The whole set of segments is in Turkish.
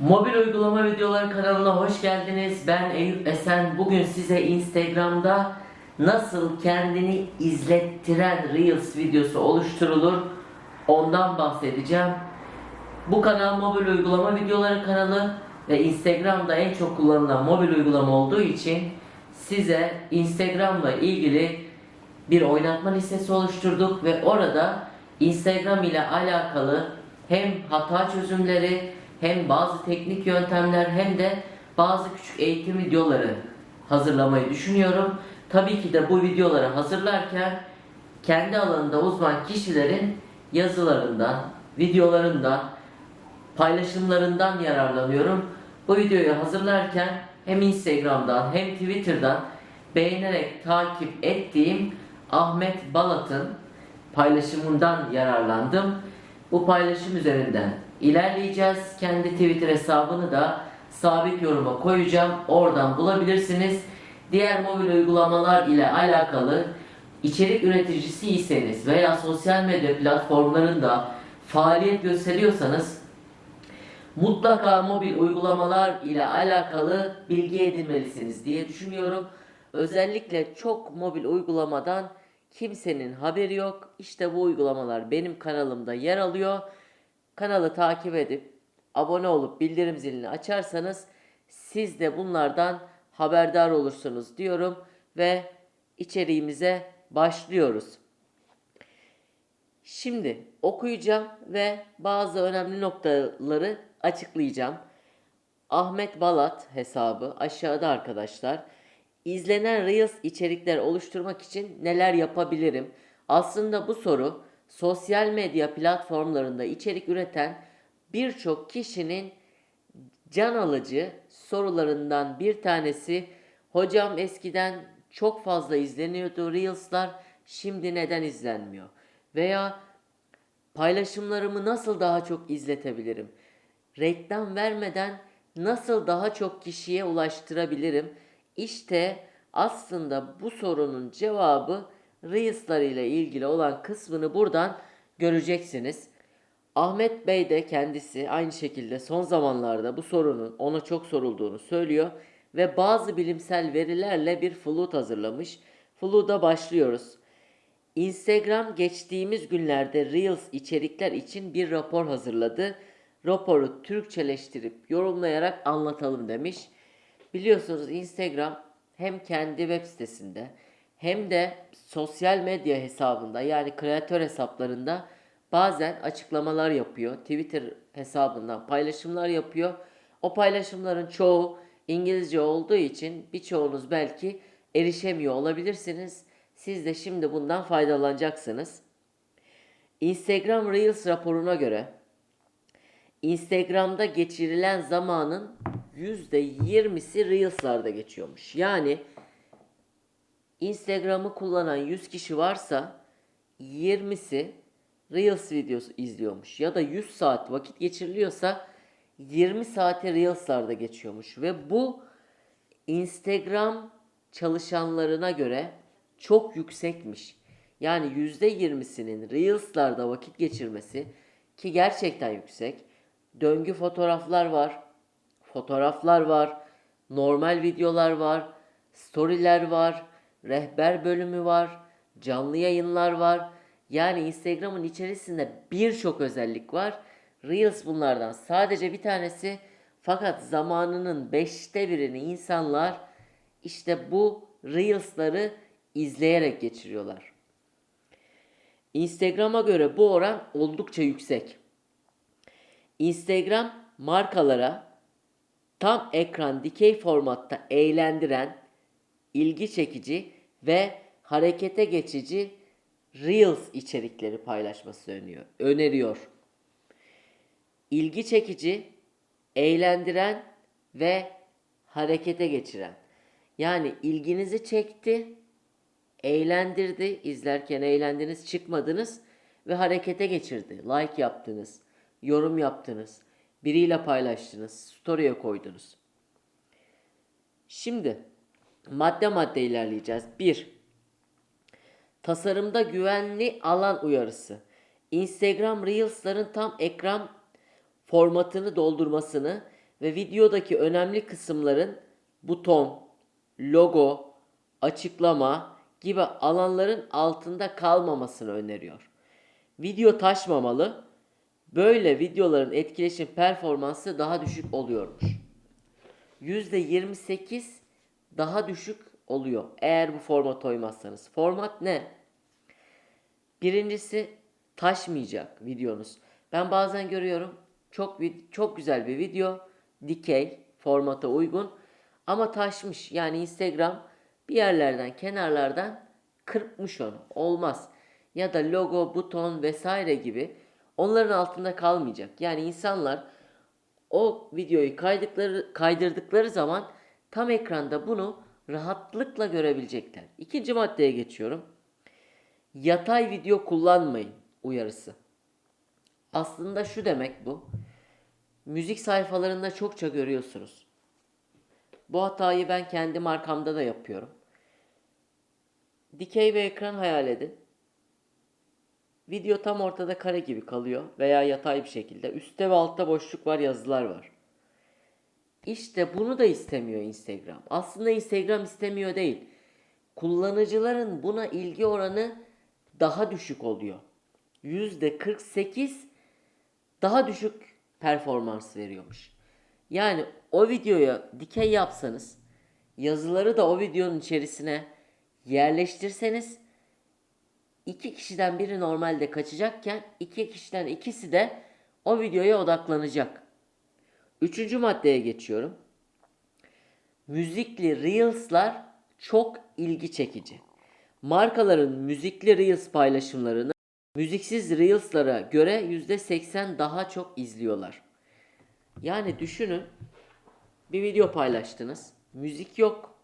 Mobil uygulama videoları kanalına hoş geldiniz. Ben Eyüp Esen. Bugün size Instagram'da nasıl kendini izlettiren Reels videosu oluşturulur ondan bahsedeceğim. Bu kanal mobil uygulama videoları kanalı ve Instagram'da en çok kullanılan mobil uygulama olduğu için size Instagram'la ilgili bir oynatma listesi oluşturduk ve orada Instagram ile alakalı hem hata çözümleri hem bazı teknik yöntemler hem de bazı küçük eğitim videoları hazırlamayı düşünüyorum. Tabii ki de bu videoları hazırlarken kendi alanında uzman kişilerin yazılarından, videolarından, paylaşımlarından yararlanıyorum. Bu videoyu hazırlarken hem Instagram'dan hem Twitter'dan beğenerek takip ettiğim Ahmet Balat'ın paylaşımından yararlandım. Bu paylaşım üzerinden ilerleyeceğiz. Kendi Twitter hesabını da sabit yoruma koyacağım. Oradan bulabilirsiniz. Diğer mobil uygulamalar ile alakalı içerik üreticisiyseniz veya sosyal medya platformlarında faaliyet gösteriyorsanız mutlaka mobil uygulamalar ile alakalı bilgi edinmelisiniz diye düşünüyorum. Özellikle çok mobil uygulamadan kimsenin haberi yok. İşte bu uygulamalar benim kanalımda yer alıyor. Kanalı takip edip abone olup bildirim zilini açarsanız siz de bunlardan haberdar olursunuz diyorum ve içeriğimize başlıyoruz. Şimdi okuyacağım ve bazı önemli noktaları açıklayacağım. Ahmet Balat hesabı aşağıda arkadaşlar. İzlenen Reels içerikler oluşturmak için neler yapabilirim? Aslında bu soru sosyal medya platformlarında içerik üreten birçok kişinin can alıcı sorularından bir tanesi. Hocam eskiden çok fazla izleniyordu Reels'lar, şimdi neden izlenmiyor? Veya paylaşımlarımı nasıl daha çok izletebilirim? Reklam vermeden nasıl daha çok kişiye ulaştırabilirim? İşte aslında bu sorunun cevabı Reels'lar ile ilgili olan kısmını buradan göreceksiniz. Ahmet Bey de kendisi aynı şekilde son zamanlarda bu sorunun ona çok sorulduğunu söylüyor ve bazı bilimsel verilerle bir flut hazırlamış. Flut'a başlıyoruz. Instagram geçtiğimiz günlerde Reels içerikler için bir rapor hazırladı. Raporu Türkçeleştirip yorumlayarak anlatalım demiş. Biliyorsunuz Instagram hem kendi web sitesinde hem de sosyal medya hesabında yani kreatör hesaplarında bazen açıklamalar yapıyor. Twitter hesabından paylaşımlar yapıyor. O paylaşımların çoğu İngilizce olduğu için birçoğunuz belki erişemiyor olabilirsiniz. Siz de şimdi bundan faydalanacaksınız. Instagram Reels raporuna göre Instagram'da geçirilen zamanın %20'si Reels'larda geçiyormuş. Yani Instagram'ı kullanan 100 kişi varsa 20'si Reels videosu izliyormuş. Ya da 100 saat vakit geçiriliyorsa 20 saate Reels'larda geçiyormuş. Ve bu Instagram çalışanlarına göre çok yüksekmiş. Yani %20'sinin Reels'larda vakit geçirmesi ki gerçekten yüksek. Döngü fotoğraflar var, fotoğraflar var, normal videolar var, storyler var, rehber bölümü var, canlı yayınlar var. Yani Instagram'ın içerisinde birçok özellik var. Reels bunlardan sadece bir tanesi. Fakat zamanının beşte birini insanlar işte bu Reels'ları izleyerek geçiriyorlar. Instagram'a göre bu oran oldukça yüksek. Instagram markalara tam ekran dikey formatta eğlendiren, ilgi çekici ve harekete geçici Reels içerikleri paylaşması öneriyor. öneriyor. İlgi çekici, eğlendiren ve harekete geçiren. Yani ilginizi çekti, eğlendirdi, izlerken eğlendiniz, çıkmadınız ve harekete geçirdi. Like yaptınız, yorum yaptınız, biriyle paylaştınız, story'e koydunuz. Şimdi Madde madde ilerleyeceğiz. 1. Tasarımda güvenli alan uyarısı. Instagram Reels'ların tam ekran formatını doldurmasını ve videodaki önemli kısımların buton, logo, açıklama gibi alanların altında kalmamasını öneriyor. Video taşmamalı. Böyle videoların etkileşim performansı daha düşük oluyormuş. %28 daha düşük oluyor eğer bu format uymazsanız. Format ne? Birincisi taşmayacak videonuz. Ben bazen görüyorum çok çok güzel bir video dikey formata uygun ama taşmış. Yani Instagram bir yerlerden kenarlardan kırpmış onu. Olmaz. Ya da logo, buton vesaire gibi onların altında kalmayacak. Yani insanlar o videoyu kaydıkları, kaydırdıkları zaman tam ekranda bunu rahatlıkla görebilecekler. İkinci maddeye geçiyorum. Yatay video kullanmayın uyarısı. Aslında şu demek bu. Müzik sayfalarında çokça görüyorsunuz. Bu hatayı ben kendi markamda da yapıyorum. Dikey bir ekran hayal edin. Video tam ortada kare gibi kalıyor veya yatay bir şekilde. Üstte ve altta boşluk var, yazılar var. İşte bunu da istemiyor Instagram. Aslında Instagram istemiyor değil. Kullanıcıların buna ilgi oranı daha düşük oluyor. %48 daha düşük performans veriyormuş. Yani o videoya dikey yapsanız, yazıları da o videonun içerisine yerleştirseniz iki kişiden biri normalde kaçacakken iki kişiden ikisi de o videoya odaklanacak. Üçüncü maddeye geçiyorum. Müzikli Reels'lar çok ilgi çekici. Markaların müzikli Reels paylaşımlarını müziksiz Reels'lara göre %80 daha çok izliyorlar. Yani düşünün bir video paylaştınız. Müzik yok.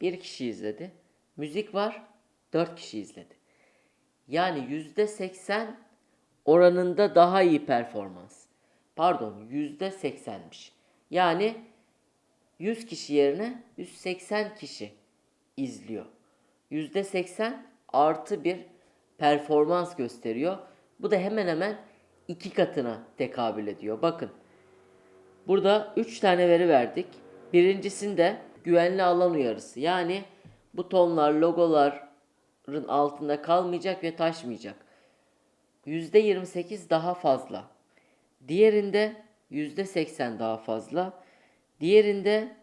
Bir kişi izledi. Müzik var. Dört kişi izledi. Yani %80 oranında daha iyi performans. Pardon %80'miş. Yani 100 kişi yerine 180 kişi izliyor. %80 artı bir performans gösteriyor. Bu da hemen hemen iki katına tekabül ediyor. Bakın. Burada 3 tane veri verdik. Birincisinde güvenli alan uyarısı. Yani butonlar, logoların altında kalmayacak ve taşmayacak. %28 daha fazla. Diğerinde %80 daha fazla. Diğerinde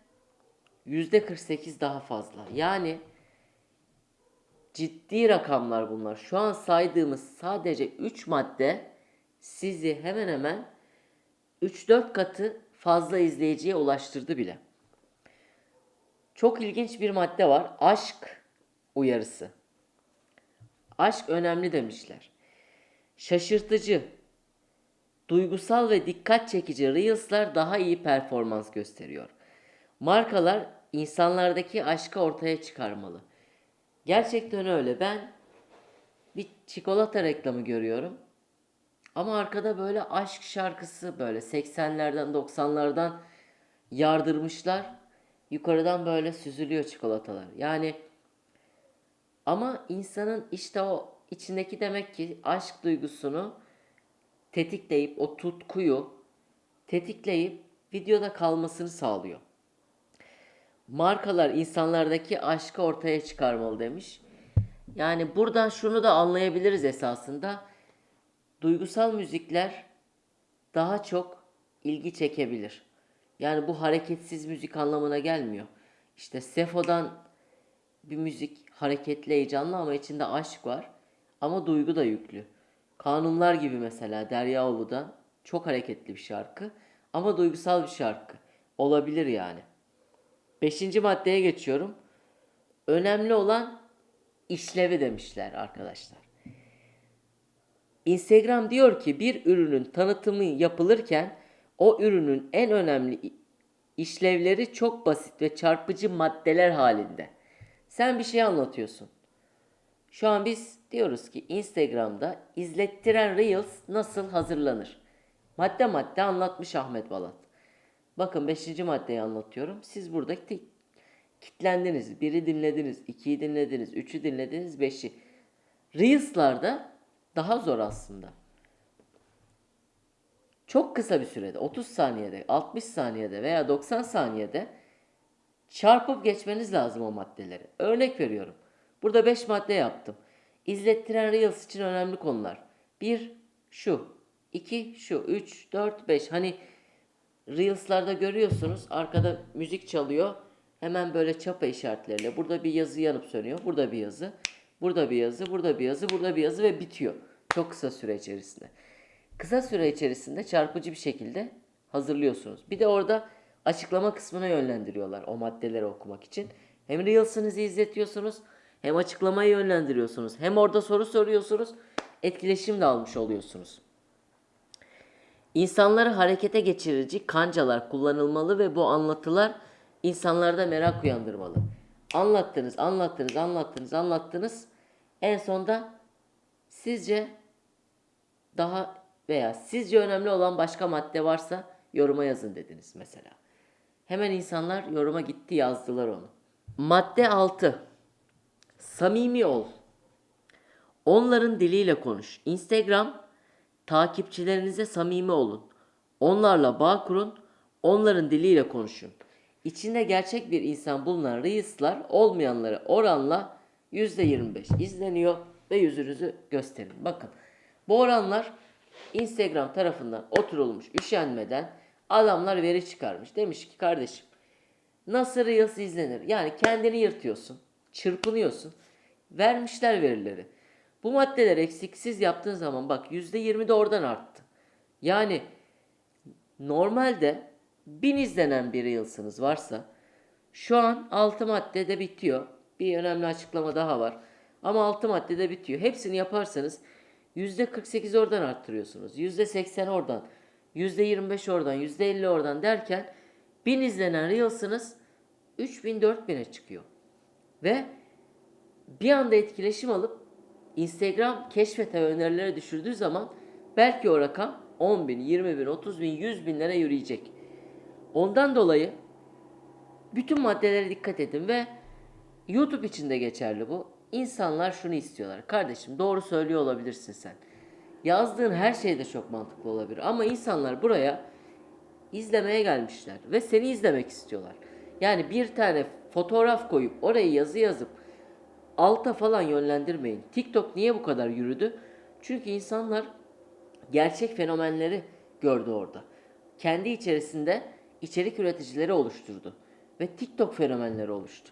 %48 daha fazla. Yani ciddi rakamlar bunlar. Şu an saydığımız sadece 3 madde sizi hemen hemen 3-4 katı fazla izleyiciye ulaştırdı bile. Çok ilginç bir madde var. Aşk uyarısı. Aşk önemli demişler. Şaşırtıcı, duygusal ve dikkat çekici Reels'lar daha iyi performans gösteriyor. Markalar insanlardaki aşkı ortaya çıkarmalı. Gerçekten öyle. Ben bir çikolata reklamı görüyorum. Ama arkada böyle aşk şarkısı böyle 80'lerden 90'lardan yardırmışlar. Yukarıdan böyle süzülüyor çikolatalar. Yani ama insanın işte o içindeki demek ki aşk duygusunu tetikleyip o tutkuyu tetikleyip videoda kalmasını sağlıyor. Markalar insanlardaki aşkı ortaya çıkarmalı demiş. Yani buradan şunu da anlayabiliriz esasında. Duygusal müzikler daha çok ilgi çekebilir. Yani bu hareketsiz müzik anlamına gelmiyor. İşte Sefo'dan bir müzik hareketli, heyecanlı ama içinde aşk var. Ama duygu da yüklü. Kanunlar gibi mesela Deryaoğlu'da çok hareketli bir şarkı ama duygusal bir şarkı. Olabilir yani. Beşinci maddeye geçiyorum. Önemli olan işlevi demişler arkadaşlar. Instagram diyor ki bir ürünün tanıtımı yapılırken o ürünün en önemli işlevleri çok basit ve çarpıcı maddeler halinde. Sen bir şey anlatıyorsun. Şu an biz diyoruz ki Instagram'da izlettiren Reels nasıl hazırlanır? Madde madde anlatmış Ahmet Balat. Bakın 5. maddeyi anlatıyorum. Siz burada Kitlendiniz. Biri dinlediniz, ikiyi dinlediniz, üçü dinlediniz, beşi. Reels'larda daha zor aslında. Çok kısa bir sürede, 30 saniyede, 60 saniyede veya 90 saniyede çarpıp geçmeniz lazım o maddeleri. Örnek veriyorum. Burada 5 madde yaptım. İzlettiren Reels için önemli konular. 1 şu, 2 şu, 3, 4, 5. Hani Reels'larda görüyorsunuz arkada müzik çalıyor. Hemen böyle çapa işaretleriyle. Burada bir yazı yanıp sönüyor. Burada bir yazı. Burada bir yazı, burada bir yazı, burada bir yazı ve bitiyor. Çok kısa süre içerisinde. Kısa süre içerisinde çarpıcı bir şekilde hazırlıyorsunuz. Bir de orada açıklama kısmına yönlendiriyorlar o maddeleri okumak için. Hem Reels'ınızı izletiyorsunuz hem açıklamayı yönlendiriyorsunuz. Hem orada soru soruyorsunuz. Etkileşim de almış oluyorsunuz. İnsanları harekete geçirici kancalar kullanılmalı ve bu anlatılar insanlarda merak uyandırmalı. Anlattınız, anlattınız, anlattınız, anlattınız. En sonda sizce daha veya sizce önemli olan başka madde varsa yoruma yazın dediniz mesela. Hemen insanlar yoruma gitti yazdılar onu. Madde 6. Samimi ol. Onların diliyle konuş. Instagram takipçilerinize samimi olun. Onlarla bağ kurun. Onların diliyle konuşun. İçinde gerçek bir insan bulunan Reels'lar olmayanları oranla %25 izleniyor ve yüzünüzü gösterin. Bakın bu oranlar Instagram tarafından oturulmuş üşenmeden adamlar veri çıkarmış. Demiş ki kardeşim nasıl Reels izlenir? Yani kendini yırtıyorsun, çırpınıyorsun. Vermişler verileri. Bu maddeler eksiksiz yaptığın zaman bak %20 de oradan arttı. Yani normalde 1000 izlenen bir Reels'ınız varsa şu an 6 maddede bitiyor. Bir önemli açıklama daha var. Ama 6 maddede bitiyor. Hepsini yaparsanız %48 oradan arttırıyorsunuz. %80 oradan. %25 oradan. %50 oradan derken 1000 izlenen Reels'ınız 3000 4000'e çıkıyor. Ve bir anda etkileşim alıp Instagram keşfete önerilere düşürdüğü zaman belki o rakam 10 bin, 20 bin, 30 bin, 100 binlere yürüyecek. Ondan dolayı bütün maddelere dikkat edin ve YouTube için de geçerli bu. İnsanlar şunu istiyorlar. Kardeşim doğru söylüyor olabilirsin sen. Yazdığın her şey de çok mantıklı olabilir. Ama insanlar buraya izlemeye gelmişler ve seni izlemek istiyorlar. Yani bir tane fotoğraf koyup oraya yazı yazıp alta falan yönlendirmeyin. TikTok niye bu kadar yürüdü? Çünkü insanlar gerçek fenomenleri gördü orada. Kendi içerisinde içerik üreticileri oluşturdu ve TikTok fenomenleri oluştu.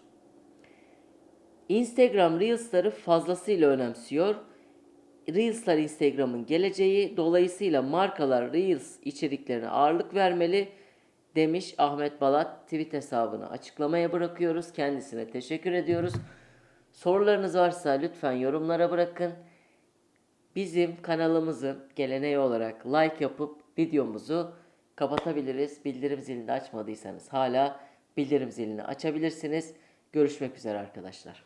Instagram Reels'ları fazlasıyla önemsiyor. Reels'lar Instagram'ın geleceği. Dolayısıyla markalar Reels içeriklerine ağırlık vermeli demiş Ahmet Balat tweet hesabını açıklamaya bırakıyoruz. Kendisine teşekkür ediyoruz. Sorularınız varsa lütfen yorumlara bırakın. Bizim kanalımızın geleneği olarak like yapıp videomuzu kapatabiliriz. Bildirim zilini açmadıysanız hala bildirim zilini açabilirsiniz. Görüşmek üzere arkadaşlar.